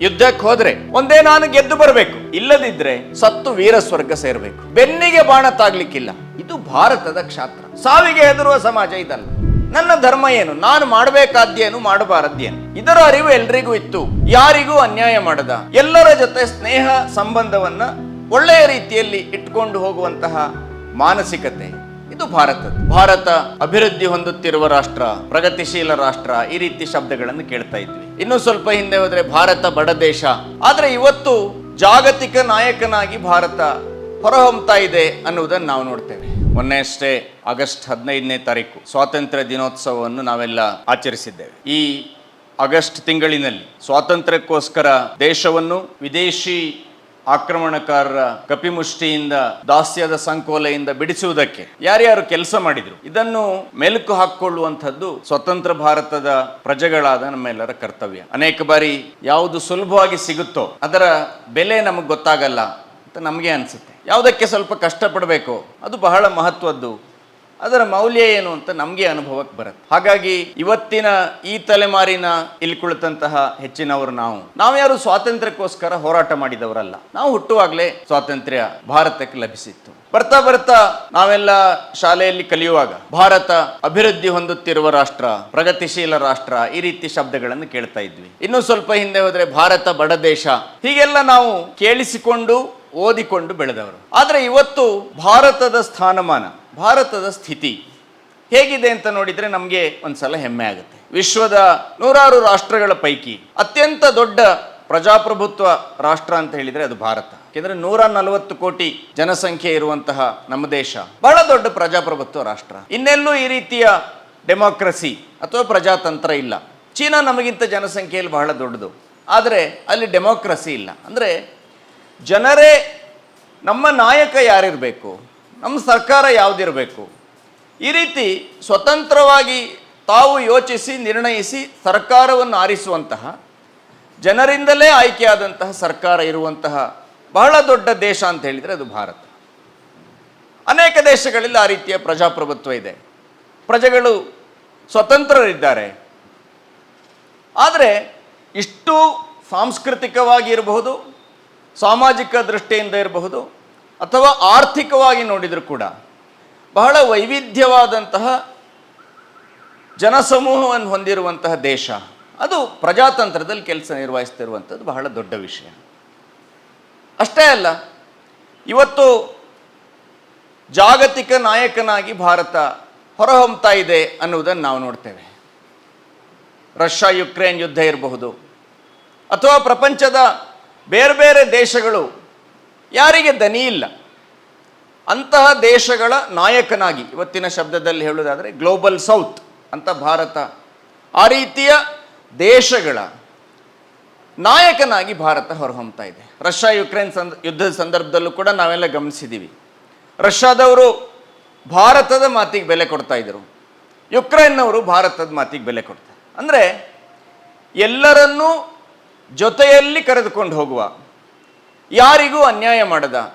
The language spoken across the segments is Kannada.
ಯುದ್ಧಕ್ಕೆ ಹೋದ್ರೆ ಒಂದೇ ನಾನು ಗೆದ್ದು ಬರಬೇಕು. ಇಲ್ಲದಿದ್ರೆ ಸತ್ತು ವೀರ ಸ್ವರ್ಗ ಸೇರಬೇಕು. ಬೆನ್ನಿಗೆ ಬಾಣ ತಾಗ್ಲಿಕ್ಕಿಲ್ಲ. ಇದು ಭಾರತದ ಕ್ಷಾತ್ರ. ಸಾವಿಗೆ ಹೆದರುವ ಸಮಾಜ ಇದಲ್ಲ. ನನ್ನ ಧರ್ಮ ಏನು? ನಾನು ಮಾಡಬೇಕಾದ್ದೇನು ಮಾಡಬಾರದ್ದೇನು ಇದರ ಅರಿವು ಎಲ್ರಿಗೂ ಇತ್ತು. ಯಾರಿಗೂ ಅನ್ಯಾಯ ಮಾಡದ. ಎಲ್ಲರ ಜೊತೆ ಸ್ನೇಹ ಸಂಬಂಧವನ್ನ ಒಳ್ಳೆಯ ರೀತಿಯಲ್ಲಿ ಇಟ್ಕೊಂಡು ಹೋಗುವಂತಹ ಮಾನಸಿಕತೆ ಇದು ಭಾರತ ಭಾರತ ಅಭಿವೃದ್ಧಿ ಹೊಂದುತ್ತಿರುವ ರಾಷ್ಟ್ರ, ಪ್ರಗತಿಶೀಲ ರಾಷ್ಟ್ರ ಈ ರೀತಿ ಶಬ್ದಗಳನ್ನು ಕೇಳ್ತಾ ಇದ್ವಿ. ಇನ್ನು ಸ್ವಲ್ಪ ಹಿಂದೆ ಹೋದ್ರೆ ಭಾರತ ಬಡ ದೇಶ. ಆದರೆ ಇವತ್ತು ಜಾಗತಿಕ ನಾಯಕನಾಗಿ ಭಾರತ ಹೊರಹೊಮ್ತಾ ಇದೆ ಅನ್ನುವುದನ್ನು ನಾವು ನೋಡ್ತೇವೆ. ಮೊನ್ನೆ ಅಷ್ಟೇ ಆಗಸ್ಟ್ ಹದಿನೈದನೇ ತಾರೀಕು ಸ್ವಾತಂತ್ರ್ಯ ದಿನೋತ್ಸವವನ್ನು ನಾವೆಲ್ಲ ಆಚರಿಸಿದ್ದೇವೆ. ಈ ಆಗಸ್ಟ್ ತಿಂಗಳಿನಲ್ಲಿ ಸ್ವಾತಂತ್ರ್ಯಕ್ಕೋಸ್ಕರ ದೇಶವನ್ನು ವಿದೇಶಿ ಆಕ್ರಮಣಕಾರರ ಕಪಿಮುಷ್ಟಿಯಿಂದ, ದಾಸ್ಯದ ಸಂಕೋಲೆಯಿಂದ ಬಿಡಿಸುವುದಕ್ಕೆ ಯಾರ್ಯಾರು ಕೆಲಸ ಮಾಡಿದ್ರು? ಇದನ್ನು ಮೆಲುಕು ಹಾಕಿಕೊಳ್ಳುವಂಥದ್ದು ಸ್ವತಂತ್ರ ಭಾರತದ ಪ್ರಜೆಗಳಾದ ನಮ್ಮೆಲ್ಲರ ಕರ್ತವ್ಯ. ಅನೇಕ ಬಾರಿ ಯಾವುದು ಸುಲಭವಾಗಿ ಸಿಗುತ್ತೋ, ಅದರ ಬೆಲೆ ನಮಗೆ ಗೊತ್ತಾಗಲ್ಲ ಅಂತ ನಮಗೆ ಅನಿಸುತ್ತೆ. ಯಾವುದಕ್ಕೆ ಸ್ವಲ್ಪ ಕಷ್ಟಪಡಬೇಕು, ಅದು ಬಹಳ ಮಹತ್ವದ್ದು. ಅದರ ಮೌಲ್ಯ ಏನು ಅಂತ ನಮಗೆ ಅನುಭವಕ್ಕೆ ಬರುತ್ತೆ. ಹಾಗಾಗಿ ಇವತ್ತಿನ ಈ ತಲೆಮಾರಿನ ಇಲ್ಲಿ ಕುಳಿತಂತಹ ಹೆಚ್ಚಿನವರು ನಾವು ನಾವು ಯಾರು ಸ್ವಾತಂತ್ರ್ಯಕ್ಕೋಸ್ಕರ ಹೋರಾಟ ಮಾಡಿದವರಲ್ಲ. ನಾವು ಹುಟ್ಟುವಾಗಲೇ ಸ್ವಾತಂತ್ರ್ಯ ಭಾರತಕ್ಕೆ ಲಭಿಸಿತ್ತು. ಬರ್ತಾ ಬರ್ತಾ ನಾವೆಲ್ಲ ಶಾಲೆಯಲ್ಲಿ ಕಲಿಯುವಾಗ ಭಾರತ ಅಭಿವೃದ್ಧಿ ಹೊಂದುತ್ತಿರುವ ರಾಷ್ಟ್ರ, ಪ್ರಗತಿಶೀಲ ರಾಷ್ಟ್ರ ಈ ರೀತಿ ಶಬ್ದಗಳನ್ನು ಕೇಳ್ತಾ ಇದ್ವಿ. ಇನ್ನು ಸ್ವಲ್ಪ ಹಿಂದೆ ಹೋದ್ರೆ ಭಾರತ ಬಡ ದೇಶ. ಹೀಗೆಲ್ಲ ನಾವು ಕೇಳಿಸಿಕೊಂಡು, ಓದಿಕೊಂಡು ಬೆಳೆದವರು. ಆದರೆ ಇವತ್ತು ಭಾರತದ ಸ್ಥಾನಮಾನ ಭಾರತದ ಸ್ಥಿತಿ ಹೇಗಿದೆ ಅಂತ ನೋಡಿದರೆ ನಮಗೆ ಒಂದ್ಸಲ ಹೆಮ್ಮೆ ಆಗುತ್ತೆ. ವಿಶ್ವದ ನೂರಾರು ರಾಷ್ಟ್ರಗಳ ಪೈಕಿ ಅತ್ಯಂತ ದೊಡ್ಡ ಪ್ರಜಾಪ್ರಭುತ್ವ ರಾಷ್ಟ್ರ ಅಂತ ಹೇಳಿದರೆ ಅದು ಭಾರತ. ಯಾಕೆಂದರೆ ನೂರ ನಲವತ್ತು ಕೋಟಿ ಜನಸಂಖ್ಯೆ ಇರುವಂತಹ ನಮ್ಮ ದೇಶ ಬಹಳ ದೊಡ್ಡ ಪ್ರಜಾಪ್ರಭುತ್ವ ರಾಷ್ಟ್ರ. ಇನ್ನೆಲ್ಲೂ ಈ ರೀತಿಯ ಡೆಮೋಕ್ರಸಿ ಅಥವಾ ಪ್ರಜಾತಂತ್ರ ಇಲ್ಲ. ಚೀನಾ ನಮಗಿಂತ ಜನಸಂಖ್ಯೆಯಲ್ಲಿ ಬಹಳ ದೊಡ್ಡದು. ಆದರೆ ಅಲ್ಲಿ ಡೆಮೋಕ್ರಸಿ ಇಲ್ಲ. ಅಂದರೆ ಜನರೇ ನಮ್ಮ ನಾಯಕ ಯಾರಿರಬೇಕು? ನಮ್ಮ ಸರ್ಕಾರ ಯಾವುದಿರಬೇಕು? ಈ ರೀತಿ ಸ್ವತಂತ್ರವಾಗಿ ತಾವು ಯೋಚಿಸಿ, ನಿರ್ಣಯಿಸಿ ಸರ್ಕಾರವನ್ನು ಆರಿಸುವಂತಹ, ಜನರಿಂದಲೇ ಆಯ್ಕೆಯಾದಂತಹ ಸರ್ಕಾರ ಇರುವಂತಹ ಬಹಳ ದೊಡ್ಡ ದೇಶ ಅಂತ ಹೇಳಿದರೆ ಅದು ಭಾರತ. ಅನೇಕ ದೇಶಗಳಲ್ಲಿ ಆ ರೀತಿಯ ಪ್ರಜಾಪ್ರಭುತ್ವ ಇದೆ. ಪ್ರಜೆಗಳು ಸ್ವತಂತ್ರರಿದ್ದಾರೆ. ಆದರೆ ಇಷ್ಟು ಸಾಂಸ್ಕೃತಿಕವಾಗಿ ಇರಬಹುದು ಸಾಮಾಜಿಕ ದೃಷ್ಟಿಯಿಂದ ಇರಬಹುದು ಅಥವಾ ಆರ್ಥಿಕವಾಗಿ ನೋಡಿದರೂ ಕೂಡ ಬಹಳ ವೈವಿಧ್ಯವಾದಂತಹ ಜನಸಮೂಹವನ್ನು ಹೊಂದಿರುವಂತಹ ದೇಶ. ಅದು ಪ್ರಜಾತಂತ್ರದಲ್ಲಿ ಕೆಲಸ ನಿರ್ವಹಿಸ್ತಿರುವಂಥದ್ದು ಬಹಳ ದೊಡ್ಡ ವಿಷಯ. ಅಷ್ಟೇ ಅಲ್ಲ, ಇವತ್ತು ಜಾಗತಿಕ ನಾಯಕನಾಗಿ ಭಾರತ ಹೊರಹೊಮ್ತಾ ಇದೆ ಅನ್ನುವುದನ್ನು ನಾವು ನೋಡ್ತೇವೆ. ರಷ್ಯಾ, ಯುಕ್ರೇನ್ ಯುದ್ಧ ಇರಬಹುದು ಅಥವಾ ಪ್ರಪಂಚದ ಬೇರೆ ಬೇರೆ ದೇಶಗಳು ಯಾರಿಗೆ ದನಿ ಇಲ್ಲ. ಅಂತಹ ದೇಶಗಳ ನಾಯಕನಾಗಿ, ಇವತ್ತಿನ ಶಬ್ದದಲ್ಲಿ ಹೇಳುವುದಾದರೆ ಗ್ಲೋಬಲ್ ಸೌತ್ ಅಂತ ಭಾರತ. ಆ ರೀತಿಯ ದೇಶಗಳ ನಾಯಕನಾಗಿ ಭಾರತ ಹೊರಹೊಮ್ತಾ ಇದೆ. ರಷ್ಯಾ ಯುಕ್ರೇನ್ ಸಂದ, ಯುದ್ಧದ ಸಂದರ್ಭದಲ್ಲೂ ಕೂಡ ನಾವೆಲ್ಲ ಗಮನಿಸಿದ್ದೀವಿ ರಷ್ಯಾದವರು ಭಾರತದ ಮಾತಿಗೆ ಬೆಲೆ ಕೊಡ್ತಾ ಇದ್ರು. ಯುಕ್ರೇನ್ನವರು ಭಾರತದ ಮಾತಿಗೆ ಬೆಲೆ ಕೊಡ್ತಾರೆ ಅಂದರೆ ಎಲ್ಲರನ್ನೂ ಜೊತೆಯಲ್ಲಿ ಕರೆದುಕೊಂಡು ಹೋಗುವ ಯಾರಿಗೂ ಅನ್ಯಾಯ ಮಾಡದ.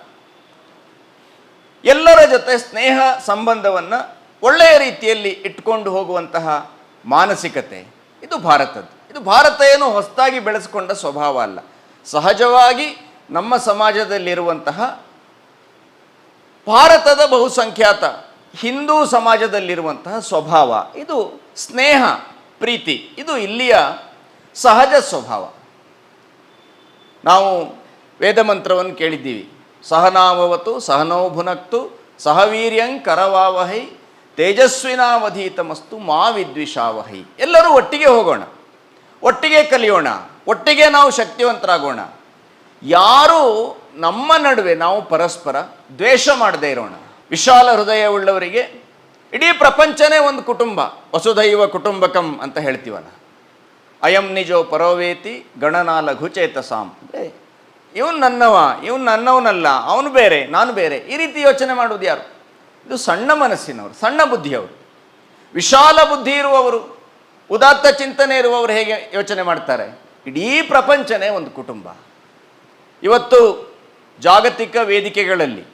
ಎಲ್ಲರ ಜೊತೆ ಸ್ನೇಹ ಸಂಬಂಧವನ್ನು ಒಳ್ಳೆಯ ರೀತಿಯಲ್ಲಿ ಇಟ್ಕೊಂಡು ಹೋಗುವಂತಹ ಮಾನಸಿಕತೆ, ಇದು ಭಾರತದ್ದು. ಇದು ಭಾರತ ಏನು ಹೊಸದಾಗಿ ಬೆಳೆಸಿಕೊಂಡ ಸ್ವಭಾವ ಅಲ್ಲ. ಸಹಜವಾಗಿ ನಮ್ಮ ಸಮಾಜದಲ್ಲಿರುವಂತಹ ಭಾರತದ ಬಹುಸಂಖ್ಯಾತ ಹಿಂದೂ ಸಮಾಜದಲ್ಲಿರುವಂತಹ ಸ್ವಭಾವ, ಇದು ಸ್ನೇಹ, ಪ್ರೀತಿ, ಇದು ಇಲ್ಲಿಯ ಸಹಜ ಸ್ವಭಾವ. ನಾವು ವೇದ ಮಂತ್ರವನ್ನು ಕೇಳಿದ್ದೀವಿ. ಸಹನಾವವತು, ಸಹನೋ ಭುನಕ್ತು, ಸಹವೀರ್ಯಂ ಕರವಾವಹೈ, ತೇಜಸ್ವಿನಾವಧೀತಮಸ್ತು ಮಾ ವಿದ್ವಿಷಾವಹೈ ಎಲ್ಲರೂ ಒಟ್ಟಿಗೆ ಹೋಗೋಣ. ಒಟ್ಟಿಗೆ ಕಲಿಯೋಣ. ಒಟ್ಟಿಗೆ ನಾವು ಶಕ್ತಿವಂತರಾಗೋಣ. ಯಾರು ನಮ್ಮ ನಡುವೆ ನಾವು ಪರಸ್ಪರ ದ್ವೇಷ ಮಾಡದೇ ಇರೋಣ. ವಿಶಾಲ ಹೃದಯವುಳ್ಳವರಿಗೆ ಇಡೀ ಪ್ರಪಂಚನೇ ಒಂದು ಕುಟುಂಬ. ವಸುಧೈವ ಕುಟುಂಬಕಂ ಅಂತ ಹೇಳ್ತೀವಲ್ಲ. ಅಯಂ ನಿಜೋ ಪರೋವೇತಿ ಗಣನಾ ಲಘು ಚೇತಸಾಂ. ಅಂದರೆ ಇವನು ನನ್ನವ, ಇವನು ನನ್ನವನಲ್ಲ, ಅವನು ಬೇರೆ, ನಾನು ಬೇರೆ. ಈ ರೀತಿ ಯೋಚನೆ ಮಾಡುವುದು ಯಾರು? ಇದು ಸಣ್ಣ ಮನಸ್ಸಿನವರು, ಸಣ್ಣ ಬುದ್ಧಿಯವರು. ವಿಶಾಲ ಬುದ್ಧಿ ಇರುವವರು, ಉದಾತ್ತ ಚಿಂತನೆ ಇರುವವರು ಹೇಗೆ ಯೋಚನೆ ಮಾಡ್ತಾರೆ? ಇಡೀ ಪ್ರಪಂಚನೇ ಒಂದು ಕುಟುಂಬ. ಇವತ್ತು ಜಾಗತಿಕ ವೇದಿಕೆಗಳಲ್ಲಿ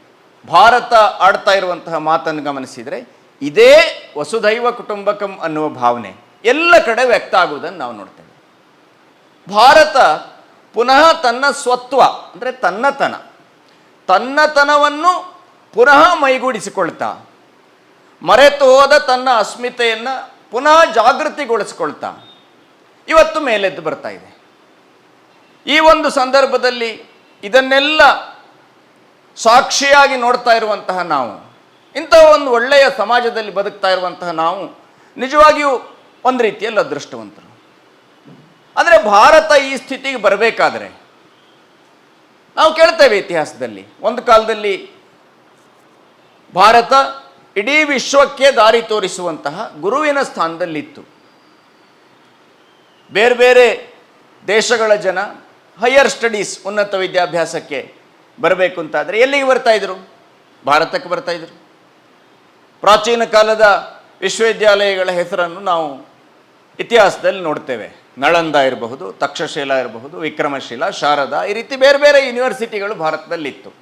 ಭಾರತ ಆಡ್ತಾ ಇರುವಂತಹ ಮಾತನ್ನು ಗಮನಿಸಿದರೆ, ಇದೇ ವಸುಧೈವ ಕುಟುಂಬಕಂ ಅನ್ನುವ ಭಾವನೆ ಎಲ್ಲ ಕಡೆ ವ್ಯಕ್ತ ಆಗುವುದನ್ನು ನಾವು ನೋಡ್ತೇವೆ. ಭಾರತ ಪುನಃ ತನ್ನ ಸ್ವತ್ವ, ಅಂದರೆ ತನ್ನತನ, ತನ್ನತನವನ್ನು ಪುನಃ ಮೈಗೂಡಿಸಿಕೊಳ್ತಾ. ಮರೆತು ಹೋದ ತನ್ನ ಅಸ್ಮಿತೆಯನ್ನು ಪುನಃ ಜಾಗೃತಿಗೊಳಿಸ್ಕೊಳ್ತಾ. ಇವತ್ತು ಮೇಲೆದ್ದು ಬರ್ತಾ ಇದೆ. ಈ ಒಂದು ಸಂದರ್ಭದಲ್ಲಿ ಇದನ್ನೆಲ್ಲ ಸಾಕ್ಷಿಯಾಗಿ ನೋಡ್ತಾ ಇರುವಂತಹ ನಾವು, ಇಂಥ ಒಂದು ಒಳ್ಳೆಯ ಸಮಾಜದಲ್ಲಿ ಬದುಕ್ತಾ ಇರುವಂತಹ ನಾವು ನಿಜವಾಗಿಯೂ ಒಂದು ರೀತಿಯಲ್ಲಿ ಅದೃಷ್ಟವಂತರು. ಆದರೆ ಭಾರತ ಈ ಸ್ಥಿತಿಗೆ ಬರಬೇಕಾದ್ರೆ ನಾವು ಕೇಳ್ತೇವೆ ಇತಿಹಾಸದಲ್ಲಿ. ಒಂದು ಕಾಲದಲ್ಲಿ ಭಾರತ ಇಡೀ ವಿಶ್ವಕ್ಕೆ ದಾರಿ ತೋರಿಸುವಂತಹ ಗುರುವಿನ ಸ್ಥಾನದಲ್ಲಿತ್ತು. ಬೇರೆ ಬೇರೆ ದೇಶಗಳ ಜನ ಹೈಯರ್ ಸ್ಟಡೀಸ್ ಉನ್ನತ ವಿದ್ಯಾಭ್ಯಾಸಕ್ಕೆ ಬರಬೇಕು ಅಂತಾದರೆ ಎಲ್ಲಿಗೆ ಬರ್ತಾ ಇದ್ರು? ಭಾರತಕ್ಕೆ ಬರ್ತಾ ಇದ್ರು. ಪ್ರಾಚೀನ ಕಾಲದ ವಿಶ್ವವಿದ್ಯಾಲಯಗಳ ಹೆಸರನ್ನು ನಾವು ಇತಿಹಾಸದಲ್ಲಿ ನೋಡ್ತೇವೆ. ನಳಂದ ಇರಬಹುದು, ತಕ್ಷಶೀಲ ಇರಬಹುದು, ವಿಕ್ರಮಶೀಲ, ಶಾರದಾ ಈ ರೀತಿ ಬೇರೆ ಬೇರೆ ಯೂನಿವರ್ಸಿಟಿಗಳು ಭಾರತದಲ್ಲಿತ್ತು.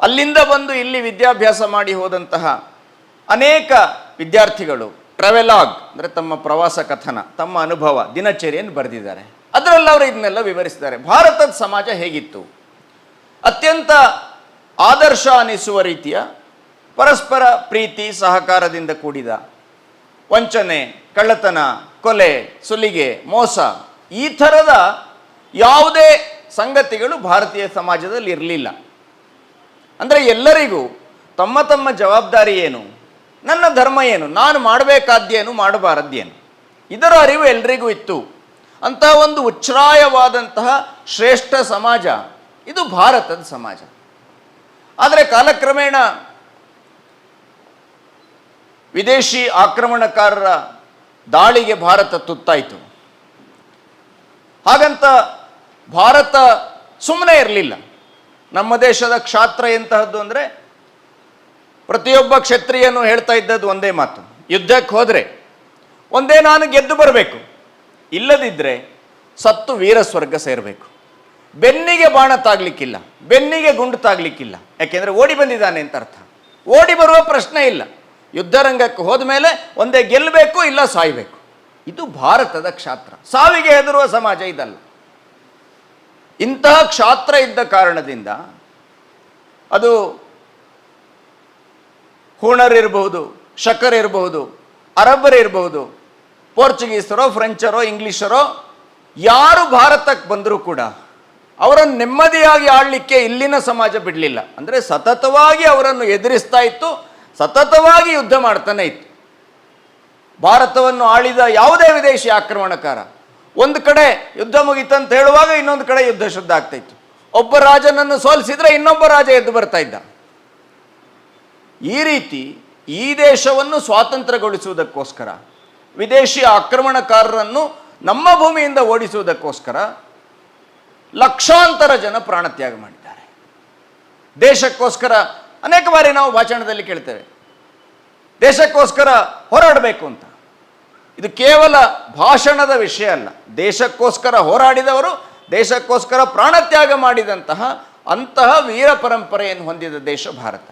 ಅಲ್ಲಿಂದ ಬಂದು ಇಲ್ಲಿ ವಿದ್ಯಾಭ್ಯಾಸ ಮಾಡಿ ಹೋದಂತಹ ಅನೇಕ ವಿದ್ಯಾರ್ಥಿಗಳು ಟ್ರಾವೆಲಾಗ್ ಅಂದರೆ ತಮ್ಮ ಪ್ರವಾಸ ಕಥನ, ತಮ್ಮ ಅನುಭವ, ದಿನಚರಿಯನ್ನು ಬರೆದಿದ್ದಾರೆ. ಅದರಲ್ಲಿ ಅವರು ಇದನ್ನೆಲ್ಲ ವಿವರಿಸಿದ್ದಾರೆ. ಭಾರತದ ಸಮಾಜ ಹೇಗಿತ್ತು? ಅತ್ಯಂತ ಆದರ್ಶ ಅನಿಸುವ ರೀತಿಯ ಪರಸ್ಪರ ಪ್ರೀತಿ, ಸಹಕಾರದಿಂದ ಕೂಡಿದ ವಂಚನೆ, ಕಳ್ಳತನ ಕೊಲೆ, ಸುಲಿಗೆ, ಮೋಸ ಈ ಥರದ ಯಾವುದೇ ಸಂಗತಿಗಳು ಭಾರತೀಯ ಸಮಾಜದಲ್ಲಿ ಇರಲಿಲ್ಲ. ಅಂದರೆ ಎಲ್ಲರಿಗೂ ತಮ್ಮ ತಮ್ಮ ಜವಾಬ್ದಾರಿ ಏನು, ನನ್ನ ಧರ್ಮ ಏನು, ನಾನು ಮಾಡಬೇಕಾದ್ದೇನು ಮಾಡಬಾರದ್ದೇನು ಇದರ ಅರಿವು ಎಲ್ರಿಗೂ ಇತ್ತು. ಅಂತಹ ಒಂದು ಉಚ್ಛ್ರಾಯವಾದಂತಹ ಶ್ರೇಷ್ಠ ಸಮಾಜ ಇದು ಭಾರತದ ಸಮಾಜ. ಆದರೆ ಕಾಲಕ್ರಮೇಣ ವಿದೇಶಿ ಆಕ್ರಮಣಕಾರರ ದಾಳಿಗೆ ಭಾರತ ತುತ್ತಾಯಿತು. ಹಾಗಂತ ಭಾರತ ಸುಮ್ಮನೆ ಇರಲಿಲ್ಲ. ನಮ್ಮ ದೇಶದ ಕ್ಷಾತ್ರ ಎಂತಹದ್ದು ಅಂದರೆ ಪ್ರತಿಯೊಬ್ಬ ಕ್ಷತ್ರಿಯನು ಹೇಳ್ತಾ ಇದ್ದದ್ದು ಒಂದೇ ಮಾತು. ಯುದ್ಧಕ್ಕೆ ಹೋದರೆ ಒಂದೇ ನಾನು ಗೆದ್ದು ಬರಬೇಕು. ಇಲ್ಲದಿದ್ದರೆ ಸತ್ತು ವೀರ ಸ್ವರ್ಗ ಸೇರಬೇಕು. ಬೆನ್ನಿಗೆ ಬಾಣ ತಾಗ್ಲಿಕ್ಕಿಲ್ಲ. ಬೆನ್ನಿಗೆ ಗುಂಡು ತಾಗ್ಲಿಕ್ಕಿಲ್ಲ. ಯಾಕೆಂದರೆ ಓಡಿ ಬಂದಿದ್ದಾನೆ ಅಂತ ಅರ್ಥ. ಓಡಿ ಬರುವ ಪ್ರಶ್ನೆ ಇಲ್ಲ. ಯುದ್ಧರಂಗಕ್ಕೆ ಹೋದ ಮೇಲೆ ಒಂದೇ ಗೆಲ್ಲಬೇಕು ಇಲ್ಲ ಸಾಯಬೇಕು. ಇದು ಭಾರತದ ಕ್ಷಾತ್ರ. ಸಾವಿಗೆ ಹೆದರುವ ಸಮಾಜ ಇದಲ್ಲ. ಇಂತಹ ಕ್ಷಾತ್ರ ಇದ್ದ ಕಾರಣದಿಂದ ಅದು ಹೂಣರಿರಬಹುದು ಶಕರ್ ಇರಬಹುದು, ಅರಬ್ಬರ್ ಇರಬಹುದು, ಪೋರ್ಚುಗೀಸರೋ, ಫ್ರೆಂಚರೋ, ಇಂಗ್ಲಿಷರೋ, ಯಾರು ಭಾರತಕ್ಕೆ ಬಂದರೂ ಕೂಡ ಅವರನ್ನು ನೆಮ್ಮದಿಯಾಗಿ ಆಳ್ಲಿಕ್ಕೆ ಇಲ್ಲಿನ ಸಮಾಜ ಬಿಡಲಿಲ್ಲ. ಅಂದರೆ ಸತತವಾಗಿ ಅವರನ್ನು ಎದುರಿಸ್ತಾ ಇತ್ತು. ಸತತವಾಗಿ ಯುದ್ಧ ಮಾಡ್ತಾನೆ ಇತ್ತು. ಭಾರತವನ್ನು ಆಳಿದ ಯಾವುದೇ ವಿದೇಶಿ ಆಕ್ರಮಣಕಾರ ಒಂದು ಕಡೆ ಯುದ್ಧ ಮುಗಿತಂತ ಹೇಳುವಾಗ ಇನ್ನೊಂದು ಕಡೆ ಯುದ್ಧ ಶುದ್ಧ ಆಗ್ತಾ ಒಬ್ಬ ರಾಜನನ್ನು ಸೋಲಿಸಿದ್ರೆ ಇನ್ನೊಬ್ಬ ರಾಜ ಎದ್ದು ಬರ್ತಾ ಇದ್ದ. ಈ ರೀತಿ ಈ ದೇಶವನ್ನು ಸ್ವಾತಂತ್ರ್ಯಗೊಳಿಸುವುದಕ್ಕೋಸ್ಕರ, ವಿದೇಶಿ ಆಕ್ರಮಣಕಾರರನ್ನು ನಮ್ಮ ಭೂಮಿಯಿಂದ ಓಡಿಸುವುದಕ್ಕೋಸ್ಕರ ಲಕ್ಷಾಂತರ ಜನ ಪ್ರಾಣತ್ಯಾಗ ಮಾಡಿದ್ದಾರೆ. ದೇಶಕ್ಕೋಸ್ಕರ ಅನೇಕ ಬಾರಿ ನಾವು ಭಾಷಣದಲ್ಲಿ ಕೇಳ್ತೇವೆ. ದೇಶಕ್ಕೋಸ್ಕರ ಹೋರಾಡಬೇಕು ಅಂತ. ಇದು ಕೇವಲ ಭಾಷಣದ ವಿಷಯ ಅಲ್ಲ. ದೇಶಕ್ಕೋಸ್ಕರ ಹೋರಾಡಿದವರು, ದೇಶಕ್ಕೋಸ್ಕರ ಪ್ರಾಣತ್ಯಾಗ ಮಾಡಿದಂತಹ ಅಂತಹ ವೀರ ಪರಂಪರೆಯನ್ನು ಹೊಂದಿದ ದೇಶ ಭಾರತ.